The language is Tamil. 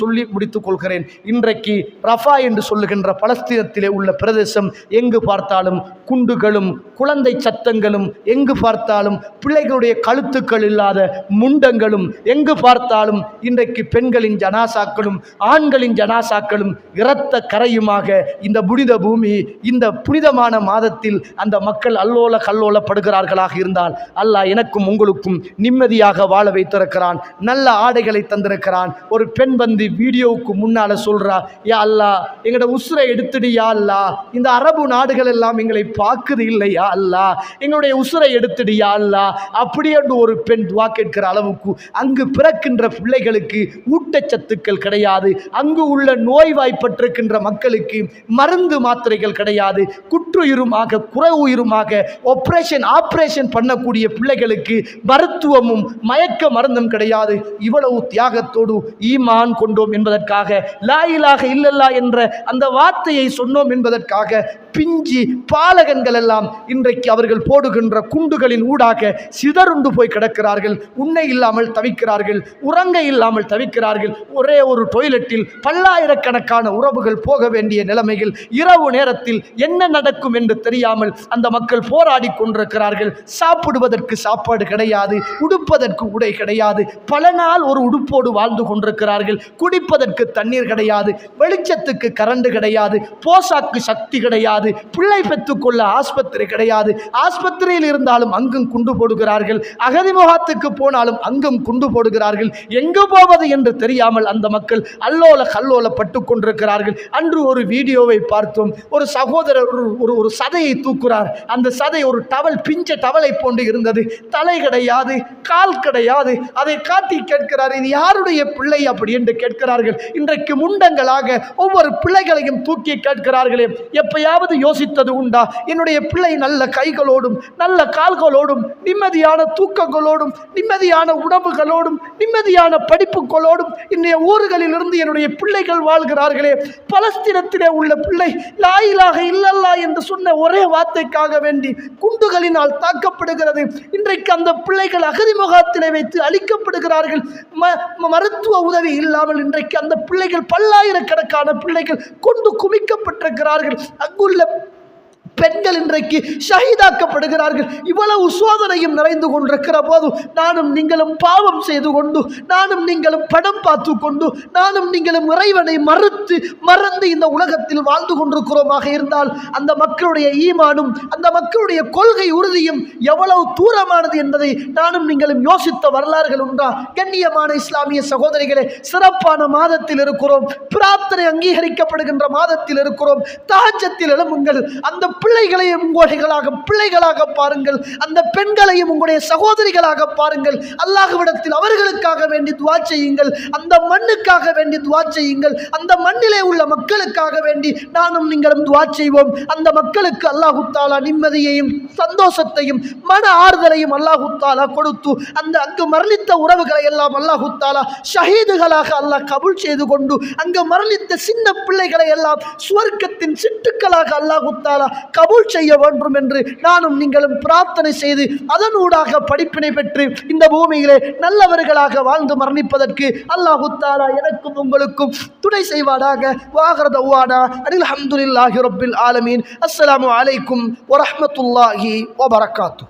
சொல்லி முடித்துக் கொள்கிறேன். இன்றைக்கு ரஃபா என்று சொல்லுகின்ற பலஸ்தீனத்திலே உள்ள பிரதேசம் எங்கு பார்த்தாலும் குண்டுகளும் குழந்தை சத்தங்களும் எங்கு பார்த்தாலும் பிள்ளைகளுடைய கழுத்துக்கள் இல்லாத முண்டங்களும் எங்கு பார்த்தாலும் இன்றைக்கு பெண்களின் ஜனாசாக்களும் ஆண்களின் ஜனாசாக்களும் இரத்த கரையுமாக இந்த புனித பூமி இந்த புனிதமான மாதத்தில் அந்த மக்கள் அல்லோல கல்லோலப்படுகிறார்களாக இருந்தால் அல்லாஹ் எனக்கும் உங்களுக்கும் நிம்மதியாக வாழ வைத்திருக்கிறான். நல்ல ஆடைகளை தந்திருக்கிறான். ஒரு பெண் வந்து வீடியோவுக்கு முன்னால சொல்றா யா அல்லா எங்களோட உசுரை எடுத்துடு யா அல்லா. இந்த அரபு நாடுகள் எல்லாம் எங்களை பார்க்குது இல்லையா அல்லா. எங்களுடைய உசுரை எடுத்துடு யா அல்லா. அப்படி என்று ஒரு பெண் துவா கேட்கிற அளவுக்கு அங்கு பிறக்கின்ற பிள்ளைகளுக்கு ஊட்டச்சத்துக்கள் கிடையாது. அங்கு உள்ள நோய்வாய்ப்பட்டிருக்கின்ற மக்களுக்கு மருந்து மாத்திரைகள் கிடையாது. குற்றுயிருமாக குறவுயிருமாக ஆப்ரேஷன் ஆப்ரேஷன் பண்ணக்கூடிய பிள்ளைகளுக்கு மருத்துவமும் மயக்க மருந்தும் கிடையாது. இவ்வளவு தியாகத்தோடு ஈமான் கொண்டோம் என்பதற்காக லாயிலாக இல்லல்லா என்ற அந்த வார்த்தையை சொன்னோம் என்பதற்காக பிஞ்சி பாலகன்கள் எல்லாம் இன்றைக்கு அவர்கள் போடுகின்ற குண்டுகளின் ஊடாக சிதறுண்டு போய் கிடக்கிறார்கள். உண்ணை இல்லாமல் தவிக்கிறார்கள் உறங்க இல்லாமல் தவிக்கிறார்கள். ஒரே ஒரு டொய்லெட்டில் பல்லாயிரக்கணக்கான உறவுகள் போக வேண்டிய நிலைமைகள் இரவு நேரத்தில் என்ன நடக்கும் என்று தெரியாமல் அந்த மக்கள் போராடி கொண்டிருக்கிறார்கள். சாப்பிடுவதற்கு சாப்பாடு கிடையாது உடுப்பதற்கு உடை கிடையாது. பல நாள் ஒரு உடுப்போடு வாழ்ந்து கொண்டிருக்கிறார்கள். குடிப்பதற்கு தண்ணீர் கிடையாது வெளிச்சத்துக்கு கரண்ட் கிடையாது போசாக்கு சக்தி கிடையாது பிள்ளை பெற்றுக்கொள்ள ஆஸ்பத்திரி கிடையாது. ஆஸ்பத்திரியில் இருந்தாலும் அங்கும் குண்டு போடுகிறார்கள் அகதிமுகத்துக்கு போனாலும் அங்கும் குண்டு போடுகிறார்கள். எங்கு போவது என்று தெரியாமல் அந்த மக்கள் அல்லோல கல்லோலப்பட்டு கொண்டிருக்கிறார்கள். அன்று ஒரு வீடியோவை பார்த்தோம். ஒரு சகோதரர் ஒரு ஒரு ஒரு சதையை தூக்குறார். அந்த சதை ஒரு டவல் பிஞ்ச டவலை போன்று இருந்தது. தலை கிடையாது கால் கிடையாது. அதை காட்டி கேட்கிறார் இது யாருடைய பிள்ளை? அப்படி என்று கேட்கிறார்கள். இன்றைக்கு முண்டங்களாக ஒவ்வொரு பிள்ளைகளையும் தூக்கி கேட்கிறார்களே. எப்பயாவது யோசித்தது உண்டா? என்னுடைய பிள்ளை நல்ல கைகளோடும் நல்ல கால்களோடும் நிம்மதியான தூக்கங்களோடும் நிம்மதியான உணவுகளோடும் நிம்மதியான படிப்புகளோடும் இன்றைய ஊர்களிலிருந்து என்னுடைய பிள்ளைகள் வாழ்கிறார்களே. பலஸ்தீனத்திலே உள்ள பிள்ளை லாயிலாக இல்லல்லா என்று சொன்ன ஒரே வார்த்தைக்காக வேண்டி குண்டுகளினால் தாக்கப்படுகிறது. இன்றைக்கு அந்த பிள்ளைகள் அகதி முகாத்திலே வைத்து அழிக்கப்படுகிறார்கள். ம- மருத்துவ உதவி இல்லாமல் இன்றைக்கு அந்த பிள்ளைகள் பல்லாயிரக்கணக்கான பிள்ளைகள் கொண்டு குவிக்கப்பட்டிருக்கிறார்கள். அங்குள்ள பெண்கள் இன்றைக்கு ஷஹீதாக்கப்படுகிறார்கள். இவ்வளவு சோதனையும் நிறைந்து கொண்டிருக்கிற போது நானும் நீங்களும் பாவம் செய்து கொண்டு நானும் நீங்களும் படம் பார்த்து கொண்டு நானும் நீங்களும் இறைவனை மறுத்து மறந்து இந்த உலகத்தில் வாழ்ந்து கொண்டிருக்கிறோமாக இருந்தால் அந்த மக்களுடைய ஈமானும் அந்த மக்களுடைய கொள்கை உறுதியும் எவ்வளவு தூரமானது என்பதை நானும் நீங்களும் யோசித்த வரலாறுகள் உண்டா? கண்ணியமான இஸ்லாமிய சகோதரிகளே சிறப்பான மாதத்தில் இருக்கிறோம். பிரார்த்தனை அங்கீகரிக்கப்படுகின்ற மாதத்தில் இருக்கிறோம். தாஜத்தில் எழும்புங்கள். அந்த பிள்ளைகளையும் உங்களைகளாக பிள்ளைகளாக பாருங்கள். அந்த பெண்களையும் உங்களுடைய சகோதரிகளாக பாருங்கள். அல்லாஹுவிடத்தில் அவர்களுக்காக வேண்டி துவா செய்யுங்கள். அந்த மண்ணுக்காக வேண்டி துவா செய்யுங்கள். அந்த மண்ணிலே உள்ள மக்களுக்காக வேண்டி நானும் நீங்களும் துவா செய்வோம். அந்த மக்களுக்கு அல்லாஹு தாலா நிம்மதியையும் சந்தோஷத்தையும் மன ஆறுதலையும் அல்லாஹு தாலா கொடுத்து அந்த அங்கு மரணித்த உறவுகளை எல்லாம் அல்லாஹு தாலா ஷஹீதுகளாக அல்லாஹ் கபுல் செய்து கொண்டு அங்கு மரணித்த சின்ன பிள்ளைகளை எல்லாம் சுவர்க்கத்தின் சிட்டுக்களாக அல்லாஹு தாலா கபூல் செய்ய வேண்டும் என்று நானும் நீங்களும் பிரார்த்தனை செய்து அதனூடாக படிப்பினை பெற்று இந்த பூமியிலே நல்லவர்களாக வாழ்ந்து மரணிப்பதற்கு அல்லாஹு தாலா எனக்கும் உங்களுக்கும் துணை செய்வானாக. வாகரத உவானா அனில் அஹமதுல்லாஹி ரப்பில் ஆலமீன். அஸ்ஸலாமு அலைக்கும் வரஹ்மத்துல்லாஹி வபரகாத்து.